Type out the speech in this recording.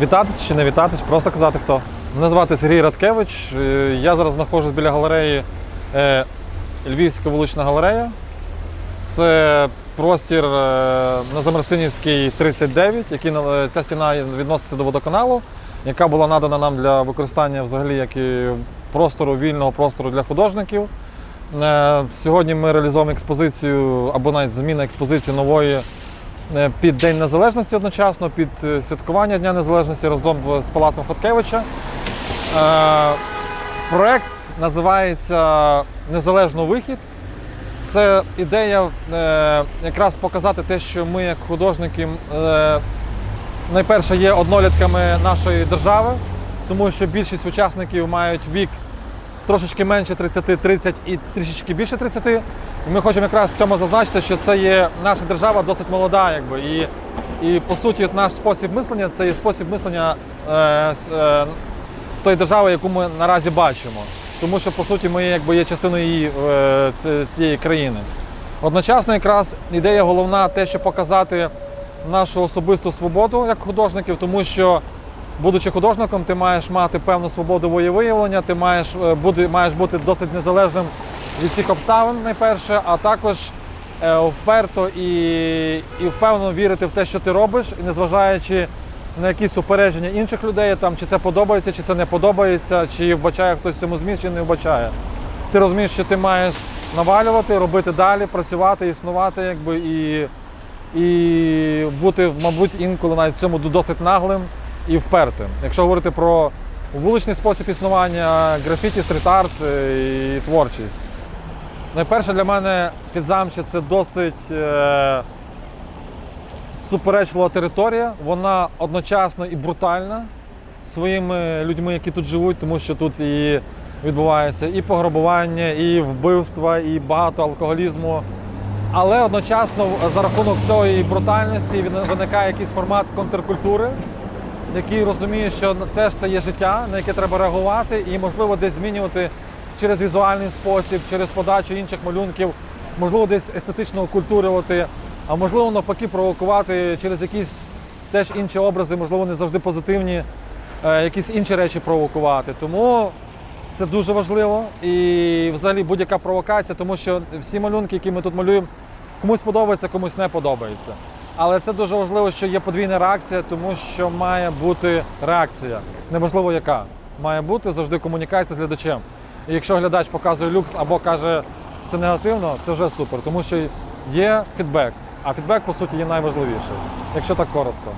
Вітатись чи не вітатись, просто казати хто. Мене звати Сергій Радкевич. е, Я зараз знаходжусь біля галереї е, Львівська вулична галерея. Це простір е, на Замарстинівській 39, який ця стіна відноситься до водоканалу, яка була надана нам для використання взагалі як і простору, вільного простору для художників. Сьогодні ми реалізуємо експозицію або навіть зміна експозиції нової під День Незалежності одночасно, під е, святкування Дня Незалежності разом з Палацом Хоткевича. Е, Проект називається Незалежно вихід. Це ідея е, якраз показати те, що ми, як художники, е, найперше є однолітками нашої держави, тому що більшість учасників мають вік трошечки менше 30, 30 і трішечки більше 30. І ми хочемо якраз в цьому зазначити, що це є наша держава досить молода, якби. І, і по суті, наш спосіб мислення це є спосіб мислення е, е, тої держави, яку ми наразі бачимо. Тому що, по суті, ми якби є частиною її, е, цієї країни. Одночасно, якраз ідея головна те, щоб показати нашу особисту свободу як художників, тому що, будучи художником, ти маєш мати певну свободу волєвиявлення, ти маєш, е, бути, маєш бути досить незалежним від всіх обставин, найперше, а також е, вперто і, і впевнено вірити в те, що ти робиш, незважаючи на якісь упередження інших людей, там, чи це подобається, чи це не подобається, чи вбачає хтось цьому зміст, чи не вбачає. Ти розумієш, що ти маєш навалювати, робити далі, працювати, існувати, якби, і, і бути, мабуть, інколи навіть в цьому досить наглим і впертим. Якщо говорити про вуличний спосіб існування, графіті, стріт-арт е, і творчість. Найперше для мене підзамче це досить е, суперечлива територія. Вона одночасно і брутальна своїми людьми, які тут живуть, тому що тут і відбувається і пограбування, і вбивства, і багато алкоголізму. Але одночасно за рахунок цієї брутальності виникає якийсь формат контркультури, який розуміє, що теж це є життя, на яке треба реагувати, і можливо десь змінювати через візуальний спосіб, через подачу інших малюнків, можливо, десь естетично окультурювати, а можливо навпаки провокувати через якісь теж інші образи, можливо, не завжди позитивні, е, якісь інші речі провокувати. Тому це дуже важливо і взагалі будь-яка провокація, тому що всі малюнки, які ми тут малюємо, комусь подобається, комусь не подобається. Але це дуже важливо, що є подвійна реакція, тому що має бути реакція. Неважливо яка. Має бути завжди комунікація з глядачем. І якщо глядач показує люкс або каже це негативно, це вже супер, тому що є фідбек. А фідбек, по суті, є найважливіший, якщо так коротко.